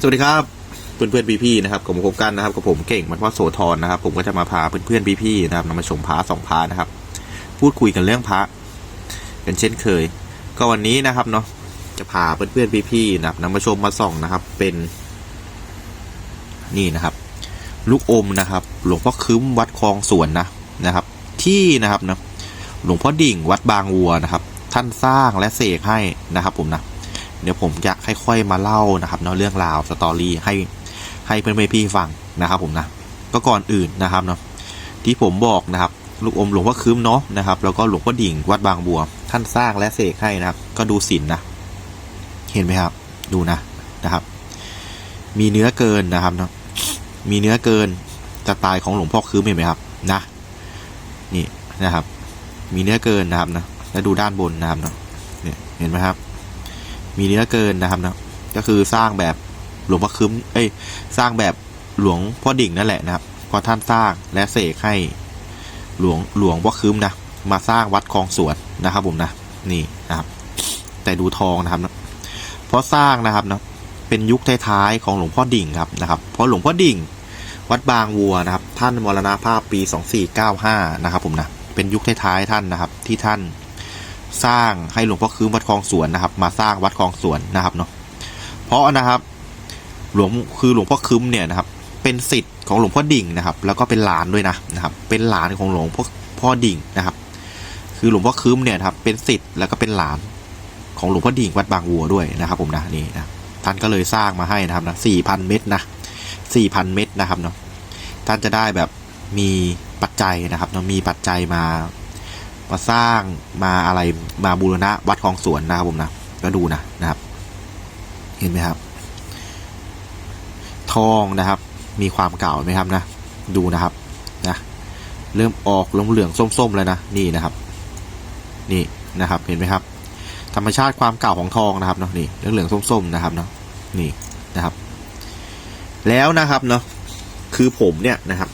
สวัสดีครับเพื่อนเพื่อนพี่ๆนะครับกับผมพบกันนะครับกับผมเก่งมันพ่อโสธรนะครับ ผมก็จะมาพาเพื่อนเพื่อนพี่ๆนะครับนำมาชมพระสองพระนะครับ พูดคุยกันเรื่องพระกันเช่นเคย ก็วันนี้นะครับเนาะจะพาเพื่อนเพื่อนพี่พี่ๆนะครับนำมาชมมาส่องนะครับ เป็น นี่นะครับ ลูกอมนะครับ หลวงพ่อคืมวัดคลองสวนนะนะครับ ที่นะครับนะหลวงพ่อดิ่งวัดบางวัวนะครับ ท่านสร้างและเสกให้นะครับ ผมนะ เดี๋ยวผมจะค่อยๆมาเล่านะครับเนาะเรื่องราวสตอรี่ให้ให้เพื่อนๆพี่ฟังนะครับ ผมนะก็ก่อนอื่นนะครับเนาะที่ผมบอกนะครับลูกอมหลวงพ่อคืมเนาะนะครับแล้วก็หลวงพ่อดิ่งวัดบางบัว ท่านสร้างและเสกให้นะครับ ก็ดูสินนะเห็นไหมครับ ดูนะนะครับ มีเนื้อเกินนะครับเนาะมีเนื้อเกินสไตล์ของหลวงพ่อคืมเห็นไหมครับนะนี่นะครับ มีเนื้อเกินนะครับนะแล้วดูด้านบนนะครับเนาะเนี่ยเห็นไหมครับ มีเนื้อเกินนะครับนะก็คือสร้างแบบหลวงพ่อคืมเอ้ยสร้างแบบหลวงพ่อดิ่งนั่นแหละนะครับพอท่านสร้างและเสกให้หลวงหลวงพ่อคืมนะมาสร้างวัดคลองสวนนะครับผมนะนี่นะครับ แต่ดูทองนะครับนะเพราะสร้างนะครับนะเป็นยุคท้ายๆของหลวงพ่อดิ่งครับนะครับ เพราะหลวงพ่อดิ่ง วัดบางวัวนะครับ ท่านมรณภาพปี 2495 นะครับผมนะเป็นยุคท้ายๆท่านนะครับ ที่ท่าน สร้างให้หลวงพ่อคืมวัดคลองสวนนะครับ มาสร้างวัดคลองสวนนะครับเนาะเพราะนะครับ หลวงคือหลวงพ่อคืมเนี่ยนะครับ เป็นสิทธิ์ของหลวงพ่อดิ่งนะครับ แล้วก็เป็นหลานด้วยนะนะครับ เป็นหลานของหลวงพ่อพ่อดิ่งนะครับ คือหลวงพ่อคืมเนี่ยนะครับเป็นสิทธิ์แล้วก็เป็นหลานของหลวงพ่อดิ่งวัดบางวัวด้วยนะครับผมนะนี่นะท่านก็เลยสร้างมาให้นะครับนะสี่พันเม็ดนะสี่พันเม็ดนะครับเนาะท่านจะได้แบบมีปัจจัยนะครับเนาะมีปัจจัยมา มาสร้างมาอะไรมาบูรณะวัดคลองสวนนะครับผมนะก็ดูนะนะครับ เห็นไหมครับ ทองนะครับ มีความเก่าไหมครับนะ ดูนะครับนะเริ่มออกเหลืองเหลืองๆส้มๆแล้วนะนี่นะครับ นี่นะครับ เห็นไหมครับ ธรรมชาติความเก่าของทองนะครับเนาะนี่เหลืองเหลืองๆส้มๆนะครับเนาะนี่นะครับ แล้วนะครับเนาะคือผมเนี่ยนะครับ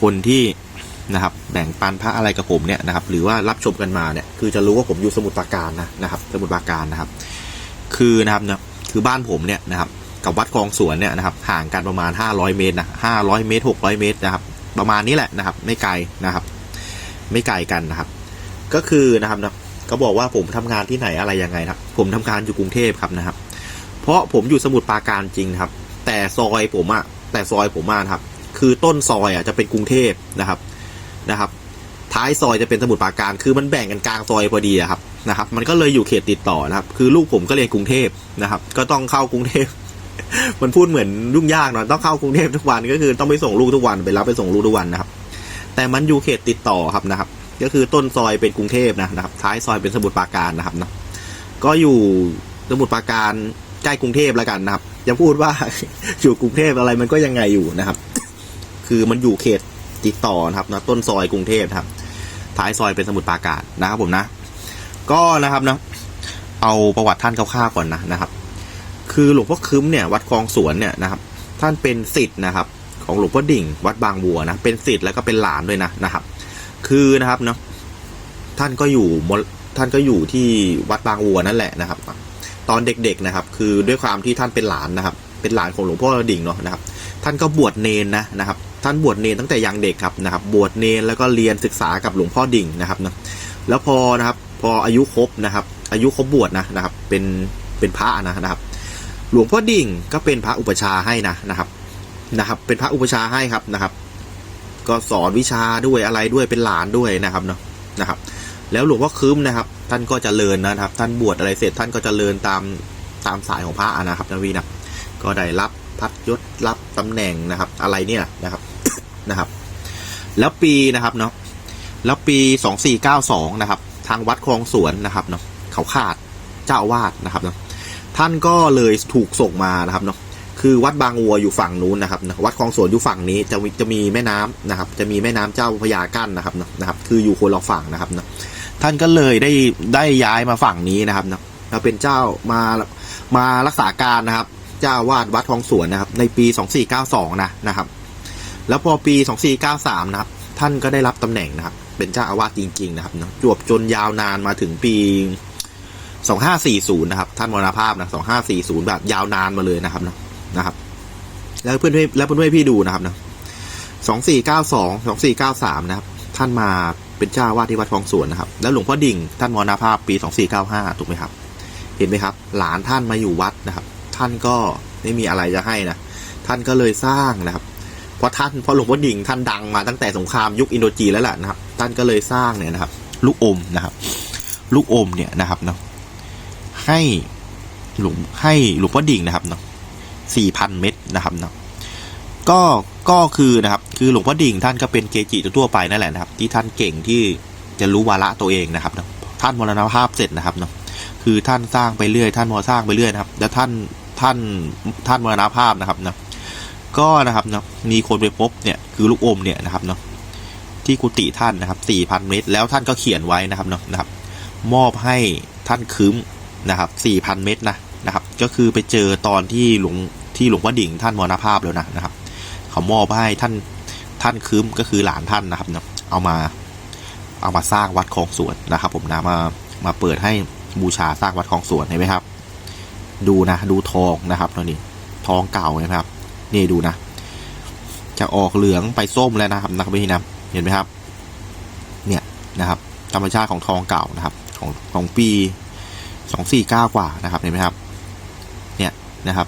คนที่ นะครับแบ่งปันพระอะไรกับผมเนี่ยนะครับหรือว่ารับชมกันมาเนี่ยคือจะรู้ว่าผมอยู่สมุทรปราการนะนะครับสมุทรปราการนะครับ คือนะครับเนะคือบ้านผมเนี่ยนะครับกับวัดคลองสวนเนี่ยนะครับห่างกันประมาณ 500 เมตรนะ500 เมตร 600 เมตรนะครับประมาณนี้แหละนะครับ ไม่ไกลนะครับ ไม่ไกลกันนะครับ ก็คือนะครับนะก็บอกว่าผมทำงานที่ไหนอะไรยังไงครับ ผมทำงานอยู่กรุงเทพครับนะครับ เพราะผมอยู่สมุทรปราการจริงครับ แต่ซอยผมอะแต่ซอยผมมานะครับ คือต้นซอยอะจะเป็นกรุงเทพนะครับ นะครับ ท้ายซอยจะเป็นสมุทรปราการคือมันแบ่งกันกลางซอยพอดีครับนะครับ มันก็เลยอยู่เขตติดต่อนะครับ คือลูกผมก็เรียนกรุงเทพนะครับ ก็ต้องเข้ากรุงเทพมันพูดเหมือนยุ่งยากหน่อยต้องเข้ากรุงเทพทุกวันก็คือต้องไปส่งลูกทุกวันไปรับไปส่งลูกทุกวันนะครับ แต่มันอยู่เขตติดต่อครับนะครับ ก็คือต้นซอยเป็นกรุงเทพนะนะครับ ท้ายซอยเป็นสมุทรปราการนะครับนะก็อยู่สมุทรปราการใกล้กรุงเทพแล้วกันนะครับจะพูดว่าอยู่กรุงเทพอะไรมันก็ยังไงอยู่นะครับ คือมันอยู่เขต ติดต่อนะครับนะต้นซอยกรุงเทพครับ ท้ายซอยเป็นสมุทรปราการนะครับผมนะ ก็นะครับนะเอาประวัติท่านคร่าวๆก่อนนะนะครับ คือหลวงพ่อคืมเนี่ยวัดคลองสวนเนี่ยนะครับ ท่านเป็นศิษย์นะครับ ของหลวงพ่อดิ่ง วัดบางบัวนะเป็นศิษย์แล้วก็เป็นหลานด้วยนะนะครับ คือนะครับเนาะท่านก็อยู่ท่านก็อยู่ที่วัดบางวัวนั่นแหละนะครับ ตอนเด็กๆนะครับ คือด้วยความที่ท่านเป็นหลานนะครับ เป็นหลานของหลวงพ่อดิ่งเนาะนะครับ ท่านก็บวชเนนนะนะครับ ท่านบวชเนนตั้งแต่ยังเด็กครับนะครับ บวชเนนแล้วก็เรียนศึกษากับหลวงพ่อดิ่งนะครับนะแล้วพอนะครับพออายุครบนะครับ อายุครบบวชนะนะครับ เป็นเป็นพระนะนะครับ หลวงพ่อดิ่งก็เป็นพระอุปชาให้นะนะครับนะครับ เป็นพระอุปชาให้ครับนะครับ ก็สอนวิชาด้วยอะไรด้วยเป็นหลานด้วยนะครับเนาะนะครับ แล้วหลวงพ่อคืมนะครับ ท่านก็จเจริญนะครับ ท่านบวชอะไรเสร็จท่านก็จเจริญตามตามสายของพระนะครับนะวีนะก็ได้รับพัดยศรับตำแหน่งนะครับ อะไรเนี่ยนะครับ นะครับ แล้วปีนะครับเนาะแล้วปีสองสี่เก้าสองนะครับ ทางวัดคลองสวนนะครับเนาะเขาขาดเจ้าอาวาสนะครับเนาะท่านก็เลยถูกส่งมานะครับเนาะคือวัดบางวัวอยู่ฝั่งนู้นนะครับนะวัดคลองสวนอยู่ฝั่งนี้จะมีจะมีแม่น้ำนะครับ จะมีแม่น้ำเจ้าพยากั้นนะครับนะนะครับ คืออยู่คนละฝั่งนะครับนะท่านก็เลยได้ได้ย้ายมาฝั่งนี้นะครับนะมาเป็นเจ้ามามารักษาการนะครับ เจ้าวาดวัดคลองสวนนะครับ ในปี 2492 นะนะครับ แล้วพอปี 2493 นะครับ ท่านก็ได้รับตำแหน่งนะครับ เป็นเจ้าอาวาสจริง ๆ นะครับนะจวบจนยาวนานมาถึงปี 2540 นะครับ ท่านมรณภาพนะ 2540 แบบยาวนานมาเลยนะครับนะนะครับ แล้วเพื่อนแล้วเพื่อนพี่ดูนะครับนะสองสี่เก้าสองสองสี่เก้าสามนะครับ ท่านมาเป็นเจ้าวาดที่วัดคลองสวนนะครับ แล้วหลวงพ่อดิ่งท่านมรณภาพปีสองสี่เก้าห้าถูกไหมครับ เห็นไหมครับ หลานท่านมาอยู่วัดนะครับ ท่านก็ไม่มีอะไรจะให้นะ ท่านก็เลยสร้างนะครับ เพราะท่านเพราะหลวงพ่อดิ่งท่านดังมาตั้งแต่สงครามยุคอินโดจีนแล้วแหละนะครับ ท่านก็เลยสร้างเนี่ยนะครับ ลูกอมนะครับ ลูกอมเนี่ยนะครับเนาะให้หลวงให้หลวงพ่อดิ่งนะครับเนาะสี่พันเม็ดนะครับเนาะก็ก็คือนะครับ คือหลวงพ่อดิ่งท่านก็เป็นเกจิทั่วไปนั่นแหละนะครับ ที่ท่านเก่งที่จะรู้วาระตัวเองนะครับเนาะท่านมรณภาพเสร็จนะครับเนาะคือท่านสร้างไปเรื่อย ท่านมอสร้างไปเรื่อยนะครับ แล้วท่านท่านท่านมรณภาพนะครับเนาะ ก็นะครับเนาะมีคนไปพบเนี่ยคือลูกอมเนี่ยนะครับเนาะที่กุฏิท่านนะครับสี่พันเม็ดแล้วท่านก็เขียนไว้นะครับเนาะนะครับ มอบให้ท่านคืมนะครับสี่พันเม็ดนะนะครับ ก็คือไปเจอตอนที่หลวงที่หลวงพ่อดิ่งท่านมรณภาพแล้วนะนะครับ เขามอบให้ท่านท่านคืมก็คือหลานท่านนะครับเนาะเอามาเอามาสร้างวัดคลองสวนนะครับ ผมนะมามาเปิดให้บูชาสร้างวัดคลองสวนเห็นไหมครับ ดูนะดูทองนะครับตัวนี้ทองเก่าเห็นไหมครับ นี่ดูนะ จะออกเหลืองไปส้มแล้วนะครับนะครับพี่นะเห็นไหมครับ เนี่ยนะครับ ธรรมชาติของทองเก่านะครับ ของของปีสองสี่เก้ากว่านะครับเห็นไหมครับ เนี่ยนะครับ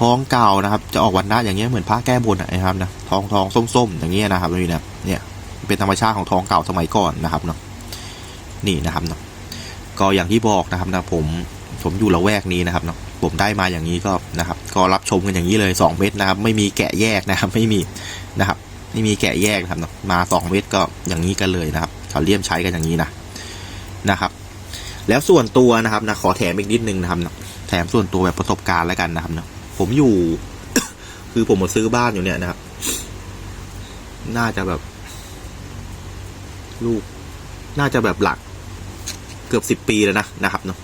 ทองเก่านะครับ จะออกวันหน้าอย่างเงี้ยเหมือนผ้าแก้บนอะนะครับนะทองทองส้มๆอย่างเงี้ยนะครับนี่นะเนี่ยเป็นธรรมชาติของทองเก่าสมัยก่อนนะครับเนาะนี่นะครับเนาะก็อย่างที่บอกนะครับนะผม ผมอยู่ละแวกนี้นะครับเนาะผมได้มาอย่างนี้ก็นะครับ ก็รับชมกันอย่างนี้เลยสองเม็ดนะครับ ไม่มีแกะแยกนะครับ ไม่มีนะครับไม่มีแกะแยกนะครับมาสองเม็ดก็อย่างนี้กันเลยนะครับเขาเลี่ยมใช้กันอย่างนี้นะนะครับ แล้วส่วนตัวนะครับนะขอแถมอีกนิดนึงนะครับนะแถมส่วนตัวแบบประสบการณ์แล้วกันนะครับนะผมอยู่ คือผมมาซื้อบ้านอยู่เนี่ยนะครับ น่าจะแบบ ลูก น่าจะแบบหลัก เกือบสิบปีแล้วนะนะครับเนาะ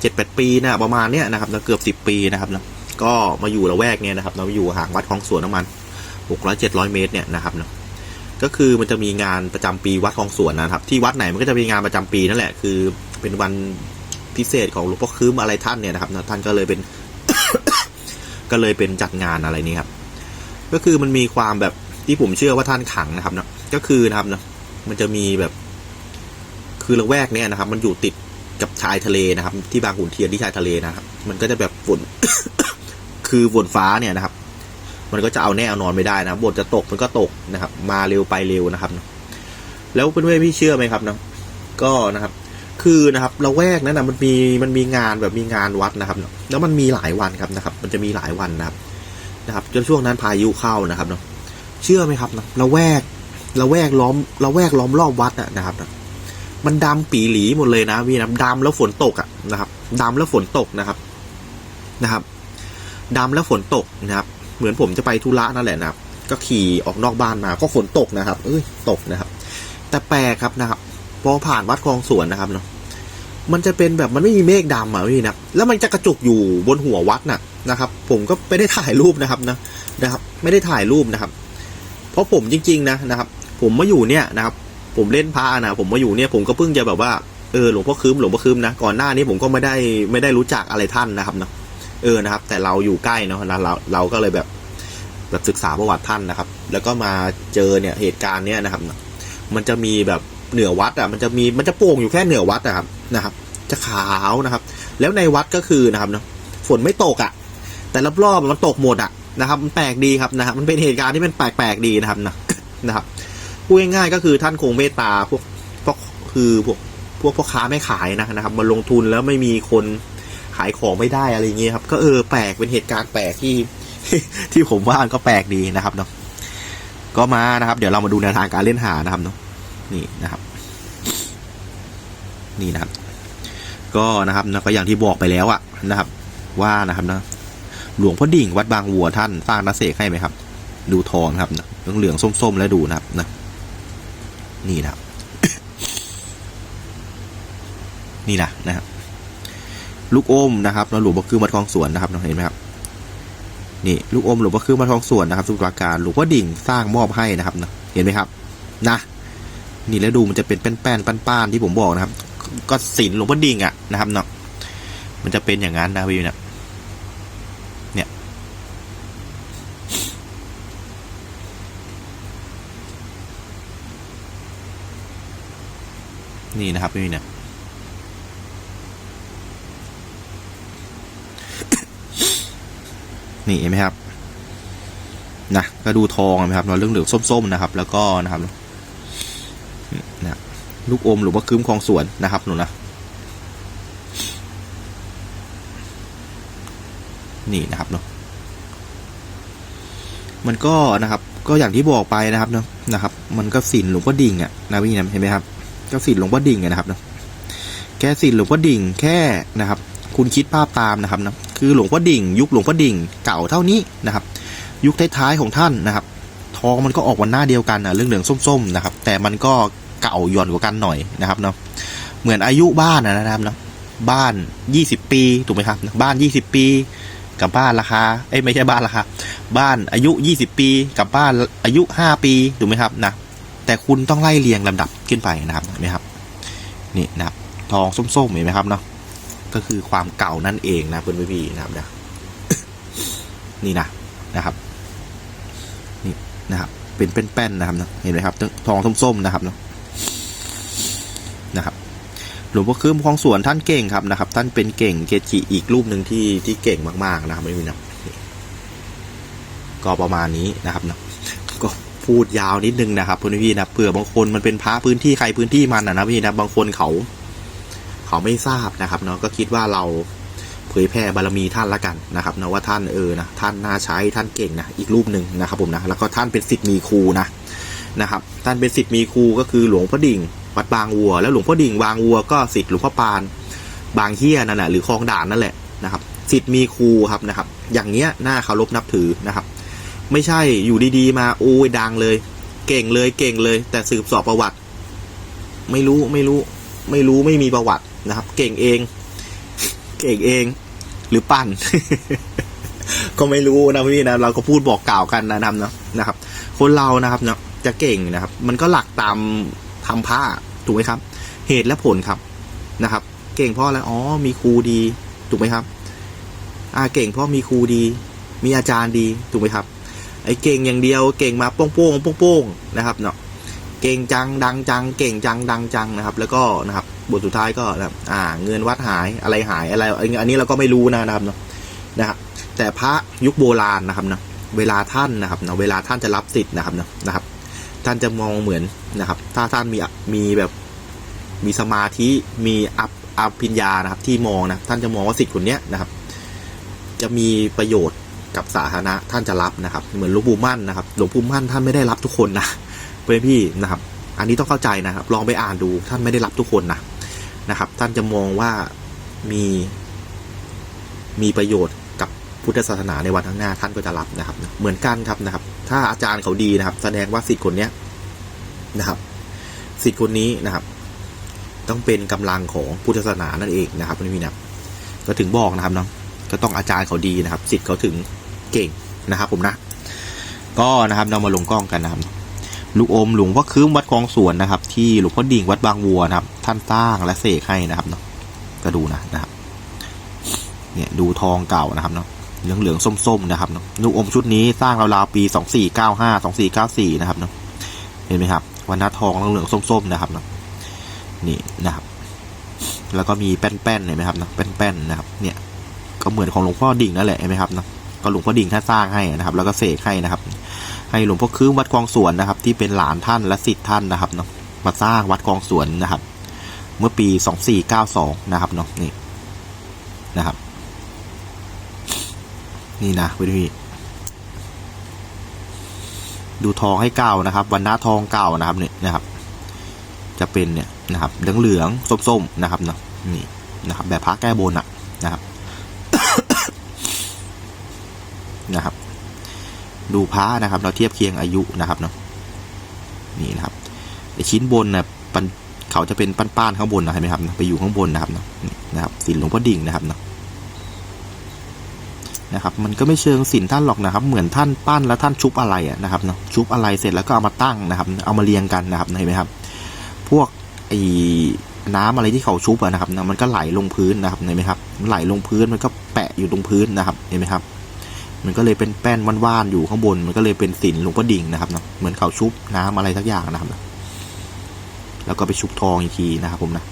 เจ็ดแปดปีนะประมาณเนี้ยนะครับนะเกือบสิบปีนะครับเนาะก็มาอยู่ละแวกเนี้ยนะครับเราอยู่ห่างวัดคลองสวนประมาณหกร้อยเจ็ดร้อยเมตรเนี่ยนะครับเนาะก็คือมันจะมีงานประจำปีวัดคลองสวนนะครับ ที่วัดไหนมันก็จะมีงานประจำปีนั่นแหละคือเป็นวันพิเศษของหลวงพ่อคืมอะไรท่านเนี่ยนะครับนะท่านก็เลยเป็น ก็เลยเป็นจัดงานอะไรนี้ครับ ก็คือมันมีความแบบที่ผมเชื่อว่าท่านขังนะครับเนาะก็คือนะครับเนาะมันจะมีแบบ คือละแวกเนี้ยนะครับ มันอยู่ติด กับชายทะเลนะครับ ที่บางขุนเทียนที่ชายทะเลนะครับ มันก็จะแบบฝน คือฝนฟ้าเนี่ยนะครับ มันก็จะเอาแน่เอานอนไม่ได้นะบทจะตกมันก็ตกนะครับ มาเร็วไปเร็วนะครับ แล้วเพื่อนๆพี่เชื่อไหมครับนะก็นะครับ คือนะครับละแวกนั้นนะมันมีมันมีงานแบบมีงานวัดนะครับ แล้วมันมีหลายวันครับนะครับ มันจะมีหลายวันนะครับ นะครับจนช่วงนั้นพายุเข้านะครับเนาะเชื่อไหมครับนะละแวกละแวกล้อมละแวกล้อมรอบวัดอะนะครับนะ มันดำปีหลีหมดเลยนะพี่นะดำแล้วฝนตกอะนะครับดำแล้วฝนตกนะครับนะครับดำแล้วฝนตกนะครับ เหมือนผมจะไปธุระนั่นแหละนะครับ ก็ขี่ออกนอกบ้านมาก็ฝนตกนะครับ เอ้ยตกนะครับ แต่แปลกครับนะครับพอผ่านวัดคลองสวนนะครับเนาะมันจะเป็นแบบมันไม่มีเมฆดำอะพี่นะแล้วมันจะกระจุกอยู่บนหัววัดน่ะนะครับ ผมก็ไม่ได้ถ่ายรูปนะครับนะนะครับ ไม่ได้ถ่ายรูปนะครับ เพราะผมจริง ๆ นะนะครับ ผมมาอยู่เนี่ยนะครับ ผมเล่นพระนะผมมาอยู่เนี่ยผมก็เพิ่งจะแบบว่าเออหลวงพ่อคืมหลวงพ่อคืมนะก่อนหน้านี้ผมก็ไม่ได้ไม่ได้รู้จักอะไรท่านนะครับเนาะเออนะครับ แต่เราอยู่ใกล้เนาะนะเราเราก็เลยแบบแบบศึกษาประวัติท่านนะครับ แล้วก็มาเจอเนี่ยเหตุการณ์เนี้ยนะครับมันจะมีแบบเหนือวัดอะมันจะมีมันจะโป่งอยู่แค่เหนือวัดนะครับนะครับ จะขาวนะครับ แล้วในวัดก็คือนะครับเนาะฝนไม่ตกอะ แต่รอบๆมันตกหมดอะนะครับ มันแปลกดีครับนะครับ มันเป็นเหตุการณ์ที่มันแปลกๆดีนะครับนะนะครับ พูดง่ายๆก็คือท่านคงเมตตาพวกพวกคือพวกพวกพ่อค้าไม่ขายนะนะครับมาลงทุนแล้วไม่มีคนขายของไม่ได้อะไรเงี้ยครับ ก็เออแปลกเป็นเหตุการณ์แปลกที่ ที่ผมว่าก็แปลกดีนะครับเนาะก็มานะครับ เดี๋ยวเรามาดูแนวทางการเล่นหานะครับเนาะนี่นะครับ นี่นะครับ ก็นะครับนะก็อย่างที่บอกไปแล้วอะนะครับ ว่านะครับนะหลวงพ่อดิ่งวัดบางวัวท่านสร้างนักเสกให้ไหมครับ ดูทองครับนะเหลืองๆส้มๆแล้วดูนะครับนะ นี่นะนี่นะนะครับลูกอมนะครับแล้วหลวงพ่อคือวัดคลองสวนนะครับเห็นไหมครับนี่ลูกอมหลวงพ่อคือวัดคลองสวนนะครับสุปราการหลวงพ่อดิ่งสร้างมอบให้นะครับนะเห็นไหมครับ นะ นี่แล้วดูมันจะเป็นแป้นๆป้านๆที่ผมบอกนะครับ ก็ศิลหลวงพ่อดิ่งอะนะครับเนาะมันจะเป็นอย่างนั้นนะพี่นะเนี่ย นี่นะครับพี่เนี่ยนี่เห็นไหมครับนะก็ดูทองนไหมครับเราเรื่องเหลืองส้มๆนะครับ แล้วก็นะครับนะลูกอมหรือว่าคืมคลองสวนนะครับหนูนะนี่นะครับเนาะมันก็นะครับ ก็อย่างที่บอกไปนะครับเนาะนะครับ มันก็สินหลวงพ่อดิ่งอะนะพี่นะเห็นไหมครับ ก็สินหลวงพ่อดิ่งนะครับเนาะแค่สินหลวงพ่อดิ่งแค่นะครับ คุณคิดภาพตามนะครับนะคือหลวงพ่อดิ่ง ยุคหลวงพ่อดิ่งเก่าเท่านี้นะครับ ยุคท้ายๆของท่านนะครับ ทองมันก็ออกวันหน้าเดียวกันนะเรื่องเหลืองส้มๆนะครับ แต่มันก็เก่าย่อนกว่ากันหน่อยนะครับเนาะเหมือนอายุบ้านนะนะครับเนาะบ้านยี่สิบปีถูกไหมครับ บ้านยี่สิบปี กับบ้านราคาเอ้ไม่ใช่บ้านราคาบ้านอายุ 20 ปี กับบ้านอายุ 5 ปีถูกไหมครับนะ แต่คุณต้องไล่เรียงลำดับขึ้นไปนะครับเห็นไหมครับนี่นะครับทองส้มๆเห็นไหมครับเนาะก็คือความเก่านั่นเองนะเพื่อนพี่นะครับนะนี่นะนะครับนี่นะครับเป็นเป็นแป้นนะครับเนาะเห็นไหมครับ ทองส้มๆนะครับเนาะนะครับหลวงพ่อคืมคลองสวนท่านเก่งครับนะครับ ท่านเป็นเก่งเกจิอีกรูปหนึ่งที่ที่เก่งมากๆนะครับไม่มีนะก็ประมาณนี้นะครับนะ พูดยาวนิดนึงนะครับพี่นะเผื่อบางคนมันเป็นพระพื้นที่ใครพื้นที่มันนะนะพี่นะบางคนเขา เขาไม่ทราบนะครับเนาะก็คิดว่าเราเผยแผ่บารมีท่านละกันนะครับนะว่าท่านเออนะท่านน่าใช้ท่านเก่งนะอีกรูปหนึ่งนะครับผมนะแล้วก็ท่านเป็นสิทธิ์มีครูนะนะครับท่านเป็นสิทธิ์มีครูก็คือหลวงพ่อดิ่งวัดบางวัว แล้วหลวงพ่อดิ่งบางวัวก็สิทธิ์หลวงพ่อปาน บางเฮียนั่นแหละหรือคลองด่านนั่นแหละนะครับสิทธิ์มีครูครับนะครับ อย่างเนี้ยน่าเคารพนับถือนะครับ ไม่ใช่อยู่ดีๆ มาโอ้ยดังเลย เก่งเลยเก่งเลย แต่สืบสอบประวัติ ไม่รู้ไม่รู้ ไม่รู้ไม่มีประวัตินะครับ เก่งเอง เก่งเอง หรือปั้น ก็ไม่รู้นะพี่นะเราก็พูดบอกกล่าวกันนะครับเนาะนะครับ คนเรานะครับเนาะจะเก่งนะครับ มันก็หลักตามทำผ้าถูกไหมครับ เหตุและผลครับนะครับ เก่งเพราะอะไรอ๋อมีครูดีถูกไหมครับ อ่าเก่งเพราะมีครูดี มีอาจารย์ดีถูกไหมครับ ไอ้เก่งอย่างเดียวเก่งมาโป้งโป้งโป้งโป้งนะครับเนาะเก่งจังดังจัง เก่งจังดังจังนะครับ แล้วก็นะครับบทสุดท้ายก็นะครับอ่า เงินวัดหายอะไรหายอะไร อันนี้เราก็ไม่รู้นะครับเนาะนะครับแต่พระยุคโบราณนะครับเนาะเวลาท่านนะครับเนาะเวลาท่านจะรับสิทธิ์นะครับเนาะนะครับ ท่านจะมองเหมือนนะครับ ถ้าท่านมีมีแบบมีสมาธิมีอัพอภิญญานะครับ ที่มองนะท่านจะมองว่าสิทธิ์คนเนี้ยนะครับ จะมีประโยชน์ กับสาธารณะท่านจะรับนะครับ เหมือนหลวงปู่มั่นนะครับหลวงปู่มั่นท่านไม่ได้รับทุกคนนะเพื่อนพี่นะครับ อันนี้ต้องเข้าใจนะครับ ลองไปอ่านดูท่านไม่ได้รับทุกคนนะนะครับ ท่านจะมองว่ามีมีประโยชน์กับพุทธศาสนาในวันข้างหน้าท่านก็จะรับนะครับ เหมือนกันครับนะครับ ถ้าอาจารย์เขาดีนะครับ แสดงว่าสิทธิ์คนเนี้ยนะครับสิทธิ์คนนี้นะครับ ต้องเป็นกำลังของพุทธศาสนานั่นเองนะครับพี่พี่นะก็ถึงบอกนะครับเนาะก็ต้องอาจารย์เขาดีนะครับสิทธิ์เขาถึง เก่งนะครับผมนะ ก็นะครับเรามาลงกล้องกันนะครับลูกอมหลวงพ่อคืมวัดคลองสวนนะครับ ที่หลวงพ่อดิ่งวัดบางวัวนะครับ ท่านสร้างและเสกให้นะครับเนาะก็ดูนะนะครับ เนี่ยดูทองเก่านะครับเนาะเหลืองเหลืองส้มๆนะครับเนาะลูกอมชุดนี้สร้างราวๆปีสองสี่เก้าห้าสองสี่เก้าสี่นะครับเนาะเห็นไหมครับวันน้าทองเหลืองเหลืองส้มๆนะครับเนาะนี่นะครับ แล้วก็มีแป้นๆเห็นไหมครับเนาะแป้นๆนะครับ เนี่ยก็เหมือนของหลวงพ่อดิ่งนั่นแหละเห็นไหมครับเนาะ ก็หลวงพ่อดิ่งท่านสร้างให้นะครับ แล้วก็เสกให้นะครับ ให้หลวงพ่อคืมวัดคลองสวนนะครับ ที่เป็นหลานท่านและสิทธิ์ท่านนะครับเนาะมาสร้างวัดคลองสวนนะครับ เมื่อปีสองสี่เก้าสองนะครับเนาะนี่นะครับ นี่นะพี่พี่ดูทองให้เก่านะครับวันหน้าทองเก่านะครับเนี่ยนะครับ จะเป็นเนี่ยนะครับเหลืองเหลืองๆส้มๆนะครับเนาะนี่นะครับ แบบพระแก้บนอะนะครับ นะครับ ดูพระนะครับ เราเทียบเคียงอายุนะครับเนาะนี่นะครับไอชิ้นบนนะปันเขาจะเป็นป้านๆข้างบนนะเห็นไหมครับไปอยู่ข้างบนนะครับเนาะนะครับสินหลวงพ่อดิ่งนะครับเนาะนะครับ มันก็ไม่เชิงสินท่านหรอกนะครับ เหมือนท่านปั้นแล้วท่านชุบอะไรอะนะครับเนาะชุบอะไรเสร็จแล้วก็เอามาตั้งนะครับ เอามาเรียงกันนะครับเห็นไหมครับ พวกไอ้น้ำอะไรที่เขาชุบอะนะครับนะมันก็ไหลลงพื้นนะครับเห็นไหมครับไหลลงพื้นมันก็แปะอยู่ตรงพื้นนะครับเห็นไหมครับ มันก็เลยเป็นแป้นว่านๆอยู่ข้างบน มันก็เลยเป็นสินหลวงพ่อดิ่งนะครับเนาะเหมือนเขาชุบน้ำอะไรสักอย่างนะครับแล้วก็ไปชุบทองอีกทีนะครับผมนะ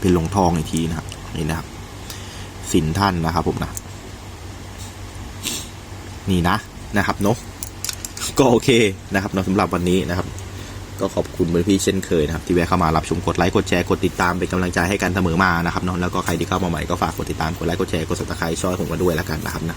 เป็นหลงทองอีกทีนะครับนี่นะครับสินท่านนะครับผมนะ นี่นะนะครับเนาะก็โอเคนะครับเนาะสำหรับวันนี้นะครับ ก็ขอบคุณเพื่อนพี่เช่นเคยนะครับ ที่แวะเข้ามารับชมกดไลค์กดแชร์กดติดตามเป็นกำลังใจให้กันเสมอมานะครับเนาะแล้วก็ใครที่เข้ามาใหม่ก็ฝากกดติดตามกดไลค์กดแชร์กดซับสไครต์ช่วยผมมาด้วยแล้วกันนะครับนะ